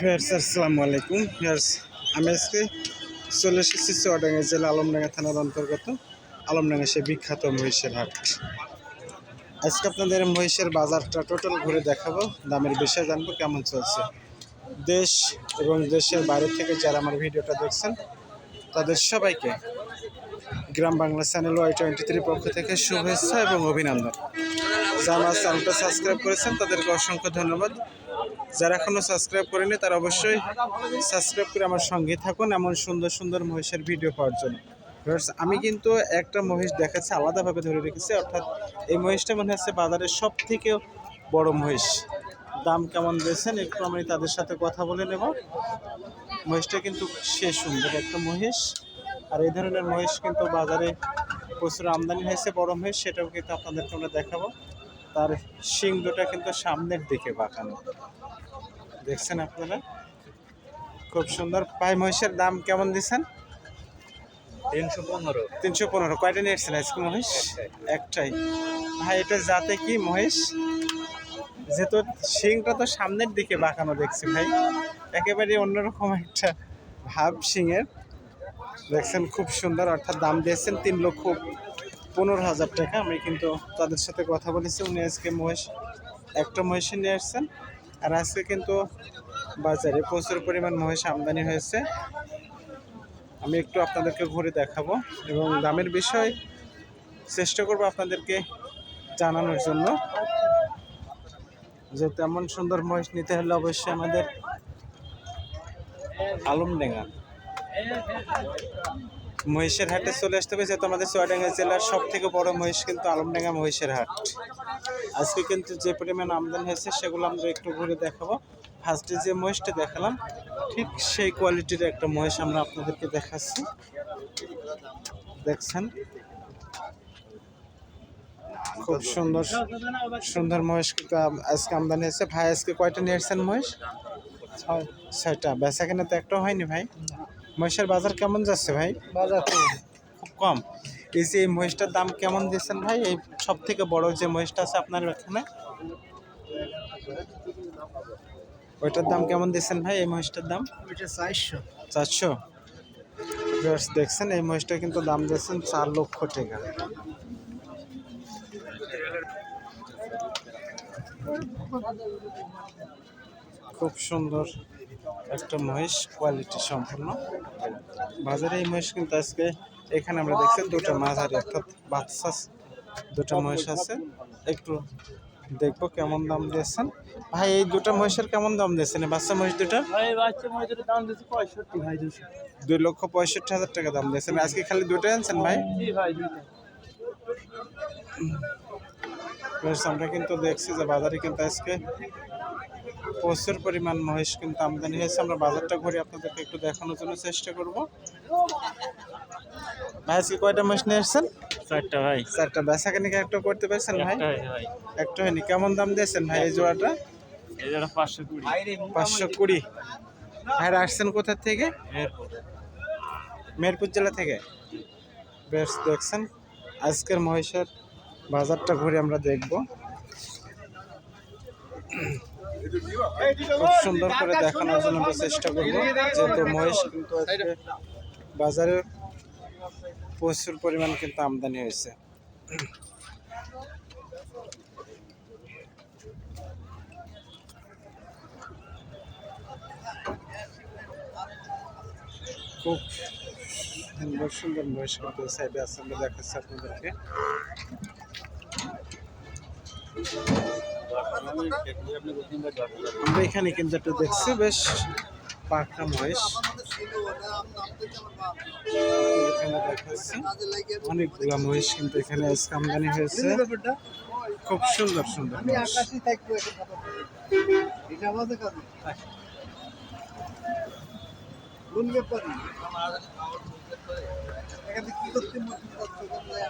Fairs আসসালামু আলাইকুম। Fairs আমি আজকে চলে এসেছি চুয়াডাঙ্গা জেলা আলমডাঙ্গা থানার অন্তর্গত আলমডাঙ্গা সে বিখ্যাত মহিষের হাট। আজকে আপনাদের মহিষের বাজারটা টোটাল ঘুরে দেখাবো, দামের বিষয়ে জানব কেমন চলছে। দেশ এবং দেশের বাইরে থেকে যারা আমার ভিডিওটা দেখছেন, তাদের সবাইকে Gram Bangla channel Y twenty three পক্ষ থেকে শুভেচ্ছা এবং অভিনন্দন। যারা আমার চ্যানেলটা সাবস্ক্রাইব করেছেন, তাদেরকে অসংখ্য ধন্যবাদ। যারা এখনও সাবস্ক্রাইব করেনি তারা অবশ্যই সাবস্ক্রাইব করে আমার সঙ্গে থাকুন এমন সুন্দর সুন্দর মহিষের ভিডিও পাওয়ার জন্য। আমি কিন্তু একটা মহিষ দেখাচ্ছি, আলাদাভাবে ধরে রেখেছি, অর্থাৎ এই মহিষটা মনে হচ্ছে বাজারের সব থেকে বড় মহিষ। দাম কেমন দিয়েছেন, একটু আমি তাদের সাথে কথা বলে নেব। মহিষটা কিন্তু সে সুন্দর একটা মহিষ, আর এই ধরনের মহিষ কিন্তু বাজারে প্রচুর আমদানি হয়েছে, বড় মহিষ, সেটাও কিন্তু আপনাদেরকে আমরা দেখাবো। তার শিং দুটা কিন্তু সামনের দিকে বাঁকানো। দেখছেন আপনারা? খুব সুন্দর। পাই মহিষের দাম কেমন দিচ্ছেন? তিনশো পনেরো। তিনশো পনেরো। কয়টা নিয়েছেন আজকে মহিষ? একটাই। ভাই এটা যাতে কি মহিষ? যেহেতু শিংটা তো সামনের দিকে বাঁকানো দেখছি ভাই। একেবারে অন্যরকম একটা ভাব শিংয়ের। দেখছেন খুব সুন্দর। অর্থাৎ দাম দিয়েছেন তিন লক্ষ পনেরো হাজার টাকা। আমি কিন্তু তাদের সাথে কথা বলেছি। উনি আজকে মহিষ একটা মহিষ নিয়ে আসছেন আর আজকে কিন্তু বাজারে প্রচুর পরিমাণ মহিষ আমদানি হয়েছে। আমি একটু আপনাদেরকে ঘুরে দেখাবো এবং দামের বিষয় চেষ্টা করব আপনাদেরকে জানানোর জন্য। যে তেমন সুন্দর মহিষ নিতে হলে অবশ্যই আমাদের আলমডেঙ্গা। মহিষের হাটে চলে আসতে হবে, যেহেতু আমাদের চুয়াডাঙ্গা জেলার সব থেকে বড় মহিষ কিন্তু আলমডাঙ্গা মহিষের হাট। আজকে কিন্তু যে পরিমাণ আমদানি হয়েছে, সেগুলো আমরা একটু ঘুরে দেখাবো। ফার্স্টে যে মহিষটা দেখালাম, ঠিক সেই কোয়ালিটির একটা মহিষ আমরা আপনাদেরকে দেখাচ্ছি। দেখছেন? খুব সুন্দর সুন্দর আম- আজকে আমদানি হয়েছে। ভাই, আজকে কয়টা নিয়ে এসেছেন মহিষ ছয়টা। বেচা কেনা তো একটাও হয়নি ভাই? মহিষের বাজার কেমন যাচ্ছে ভাই? বাজার খুব কম। এই যে এই মহিষটার দাম কেমন দিচ্ছেন ভাই? এই সব থেকে বড় যে মহিষটা আছে আপনার এখানে ওইটার দাম কেমন দিচ্ছেন ভাই এই মহিষটার দাম? ওইটা চারশো। চারশো। দেখছেন এই মহিষটা কিন্তু দাম দিয়েছেন চার লক্ষ টাকা। খুব সুন্দর একটা মহিষ কোয়ালিটি সম্পূর্ণ। বাজারে এই মহিষ কিন্তু আজকে এখানে আমরা দেখছি দুটো মাঝারি অর্থাৎ বাচ্চা দুটো মহিষ আছে। একটু দেখব কেমন দাম দিয়েছেন। ভাই এই দুটো মহিষের কেমন দাম দিয়েছেন? বাচ্চা মহিষ দুশো। দুই লক্ষ পঁয়ষট্টি হাজার টাকা দাম দিয়েছেন। আজকে খালি দুটো আনছেন ভাই? আমরা কিন্তু দেখছি যে বাজারে কিন্তু আজকে প্রচুর পরিমাণ মহিষ কিন্তু আমদানি হয়েছে। আমরা বাজারটা ঘুরে আপনাদেরকে একটু দেখানোর জন্য চেষ্টা করব। ভাই আজকে কয়টা মহিষ নিয়ে এসছেন চারটা ভাই। চারটা। বেচা কেনাকে একটা করতে পারছেন ভাই? ভাই। একটা হয়নি। কেমন দাম দিয়েছেন ভাই এই জোড়াটা? এই জন্য পাঁচশো কুড়ি। পাঁচশো কুড়ি। ভাইরা আসছেন কোথা থেকে? মেরপুর জেলা থেকে? বেশ দেখছেন। আজকের মহিষের বাজারটা ঘুরে আমরা দেখব। খুব সুন্দর করে দেখানোর জন্য আমরা চেষ্টা করব। যেহেতু মহিষ কিন্তু আজকে বাজারে প্রচুর পরিমাণ কিন্তু আমদানি হয়েছে। খুব সুন্দর সুন্দর মহিষ কিন্তু সাইডে আছে, আমরা দেখাচ্ছি আপনাদেরকে। আমরা এখানে কিন্তু একটু দেখছি বেশ পাকড়া মহিষ এখানে দেখাচ্ছি। অনেকগুলা মহিষ কিন্তু এখানে আজকে আমদানি হয়েছে। খুব সুন্দর সুন্দর মহিষ।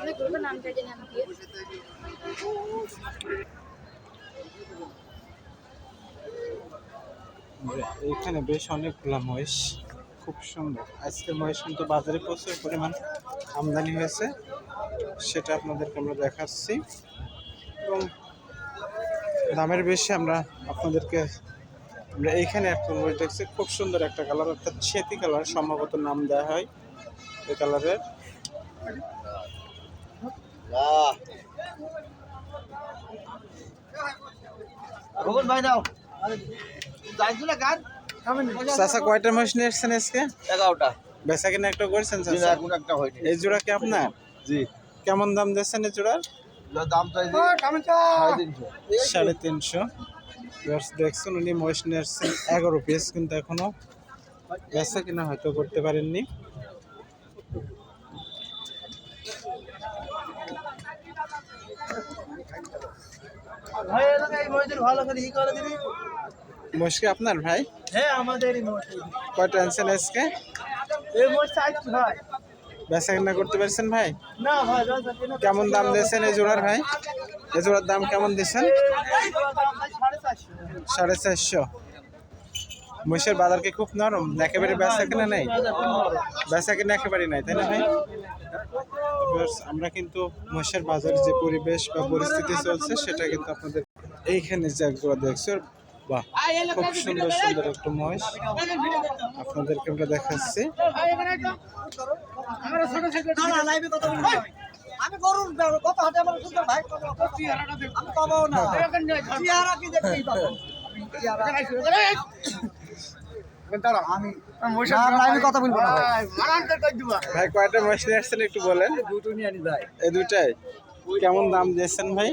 আমি গ্রুপের এখানে বেশ অনেকগুলা মহিষ। খুব সুন্দর। আজকের মহিষ কিন্তু বাজারে প্রচুর পরিমাণ আমদানি হয়েছে। সেটা আপনাদেরকে আমরা দেখাচ্ছি। এবং দামের বেশি আমরা আপনাদেরকে, আমরা এইখানে একটা মহিষ দেখছি, খুব সুন্দর একটা কালার, অর্থাৎ ছেতি কালার, সম্ভবত নাম দেওয়া হয় এই কালারের। ভাই যাইছো গান চাচা কয়টা মহিষ নিয়ে এসছেন আজকে? এগারোটা। বেচা কিনা একটা করছেন চাচা? একটা হয়নি। এই জোড়া কি আপনার? জি। কেমন দাম দিচ্ছেন এই জোড়ার? দাম সাড়ে তিনশো। দেখছেন উনি মহিষ নিয়ে এসছেন এগারো পিস কিন্তু এখনও বেচা কিনা হয়তো করতে পারেননি। ভাই এই মহিষের ভালো করে ই করে দিবি। মহিষ আপনার ভাই? হ্যাঁ আমাদেরই মহিষ কয়টা আনছেন আজকে? এই মহিষ চাইছি ভাই। বেচা কিনা করতে পারছেন ভাই? না ভাই কেমন দাম দিয়েছেন এই জোড়ার ভাই? এই জোড়ার দাম কেমন দিয়েছেন? সাড়ে চারশো। মহিষের বাজার কি খুব নরম? একেবারে বেচা কিনা নেই? বেচা কিনা একেবারে নাই তাই না ভাই? আমরা কিন্তু মহিষের বাজার যে পরিবেশ বা পরিস্থিতি চলছে সেটা কিন্তু আপনাদের এইখানে যে দেখছ বাহ খুব সুন্দর সুন্দর একটা মহিষ। আপনাদেরকে আমরা দেখাচ্ছি। আমি করুন কত হাতে আমার সুন্দর ভাই আমি পাবো না চেহারা কি দেখতেই পাবো আমি আমি কথা বলব ভাই কয়টা মহিষ নিয়ে আসছেন একটু বলেন? দুটো নিয়ে আনি ভাই এই দুটাই। কেমন দাম দিয়েছেন ভাই?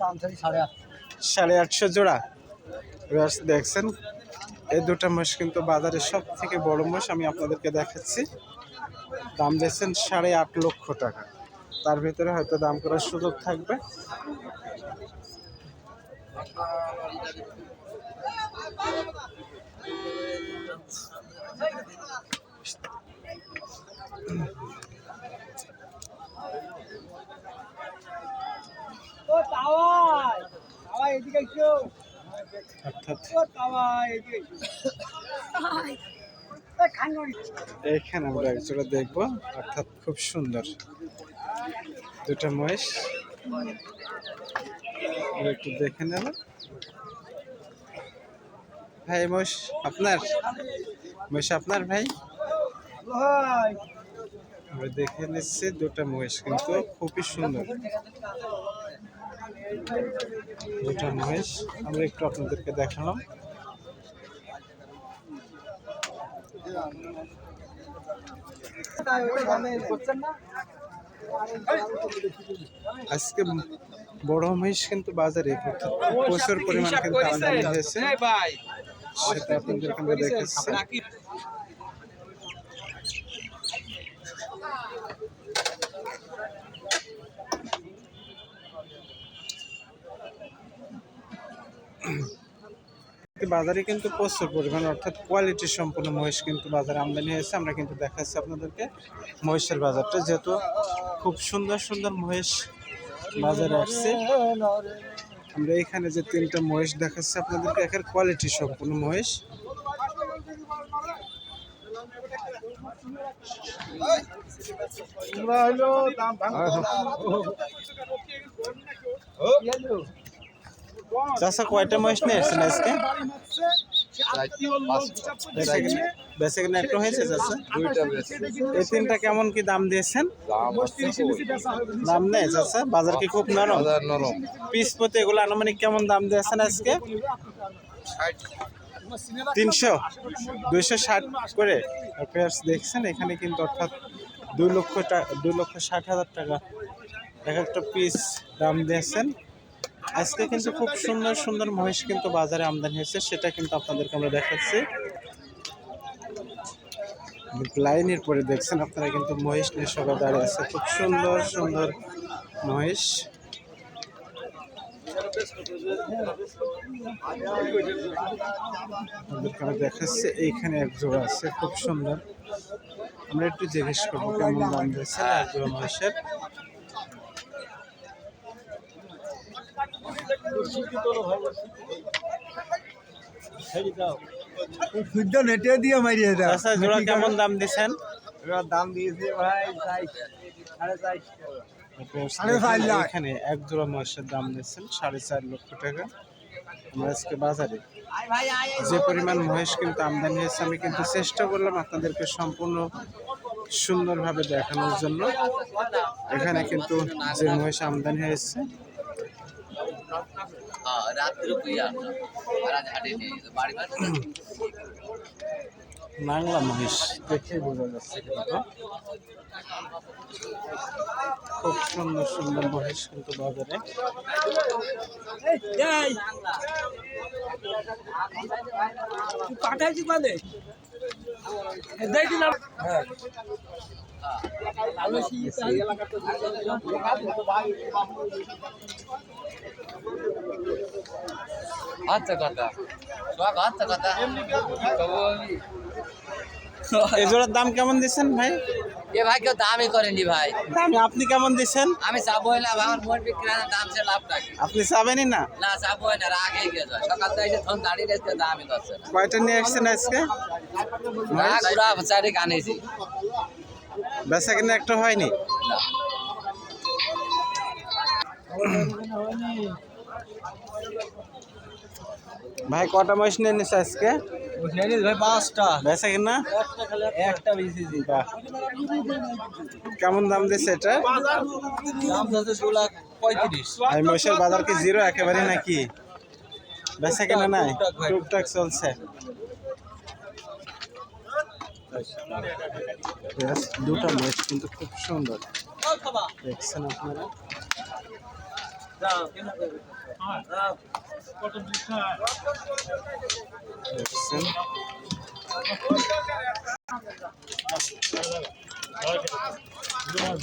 দাম সাড়ে আটশো জোড়া। Viewers দেখছেন? এই দুটো মোষ কিন্তু বাজারে সব থেকে বড় মোষ আমি আপনাদেরকে দেখাচ্ছি। দাম দিয়েছেন সাড়ে আট লক্ষ টাকা। তার ভিতরে হয়তো দাম করার সুযোগ থাকবে। ও তাওয়াই তাওয়াই এদিকে এসো। অর্থাৎ এইখানে আমরা একজোড়া দেখব অর্থাৎ খুব সুন্দর। দুটা মহিষ। আমরা একটু দেখে নেব। ভাই মহিষ আপনার? মহিষ আপনার ভাই? ভাই। আমরা দেখে নিচ্ছি দুটা মহিষ কিন্তু খুবই সুন্দর। দুটা মহিষ আমরা একটু আপনাদেরকে দেখালাম। আজকে বড় মহিষ কিন্তু বাজারে প্রচুর- পরিমাণ কিন্তু আমদানি হয়েছে। সেটা আপনাদেরকে আমরা দেখাচ্ছি। বাজারে কিন্তু প্রচুর পরিমাণ অর্থাৎ কোয়ালিটি সম্পূর্ণ মহিষ কিন্তু বাজারে আমদানি হয়েছে। আমরা কিন্তু দেখাচ্ছি আপনাদেরকে মহিষের বাজারটা যেহেতু খুব সুন্দর সুন্দর মহিষ বাজারে আসছে। আমরা এখানে যে তিনটা মহিষ দেখাচ্ছি আপনাদেরকে একের কোয়ালিটি সম্পূর্ণ মহিষ। চাষা কয়টা মহিষ নিয়ে এসছেন আজকে? বেঁচে কিনা একটু হয়েছে চাষা এই তিনটা কেমন কি দাম দিয়েছেন? দাম নেই চাষা বাজার কি খুব নরম? নরম। পিস প্রতি এগুলো আনুমানিক কেমন দাম দিয়েছেন আজকে? তিনশো? দুইশো ষাট করে। দেখছেন এখানে কিন্তু অর্থাৎ দুই লক্ষ টাকা দুই লক্ষ ষাট হাজার টাকা। এক একটা পিস দাম দিয়েছেন। আজকে কিন্তু খুব সুন্দর সুন্দর মহিষ কিন্তু বাজারে আমদানি হয়েছে, সেটা কিন্তু আপনাদেরকে আমরা দেখাচ্ছি। লাইনের পরে দেখছেন আপনারা কিন্তু মহিষ নিয়ে সবাই দাঁড়িয়ে আছে। খুব সুন্দর সুন্দর মহিষ। দেখাচ্ছি, এইখানে এক জোড়া আছে, খুব সুন্দর। আমরা একটু জিজ্ঞেস করব কেমন দাম দিয়েছে এক জোড়া মহিষের। সূর্য নেটে দিয়ে মারিয়ে দাও আচ্ছা জোড়া কেমন দাম দিয়েছেন দাম দিয়েছে ভাই সাড়ে চারশো এখানে এক জোড়া মহিষের দাম সাড়ে চার লক্ষ টাকা। আমরা আজকে বাজারে যে পরিমাণ মহেশ কিন্তু আমদানি হয়েছে আমি কিন্তু চেষ্টা করলাম আপনাদেরকে সম্পূর্ণ সুন্দরভাবে দেখানোর জন্য। এখানে কিন্তু যে মহেশ আমদানি হয়েছে রাত্রে তুই আসলাম। আর আজ নিয়ে গেছে বাড়ি বাড়ি বাংলা মহিষ দেখে বোঝা যাচ্ছে কিন্তু খুব সুন্দর সুন্দর মহিষ কিন্তু বাজারে। পাঠাইছি মানে? দেখি না। আচ্ছা কথা। সব আচ্ছা কথা। এই জোড়ার দাম কেমন দিচ্ছেন ভাই? এ ভাই কেউ দামই করেনি ভাই। দাম আপনি কেমন দিচ্ছেন? আমি চাবো না আমার মন বিক্রি না, দাম সে লাভ থাকে আপনি চাবেনই না? না চাবো না রাগে গেছে সকাল থেকে ধন দাঁড়িয়ে রেখে দামই করছে না। কয়টা নিয়ে আসছেন আজকে? না ঘুরা চারি কানেছি বেচা কিনা একটা হয়নি। ভাই, কটা মহিষ নিয়ে নিচ্ছে আজকে? কিনা? কেমন দাম দিচ্ছে এটা? মহিষের বাজার কি জিরো একেবারে নাকি? বেচা কিনা নাই? টুকটাক চলছে। দুটো মহিষ কিন্তু খুব সুন্দর। দেখছেন আপনারা? দেখছেন? ভিউয়ার্স,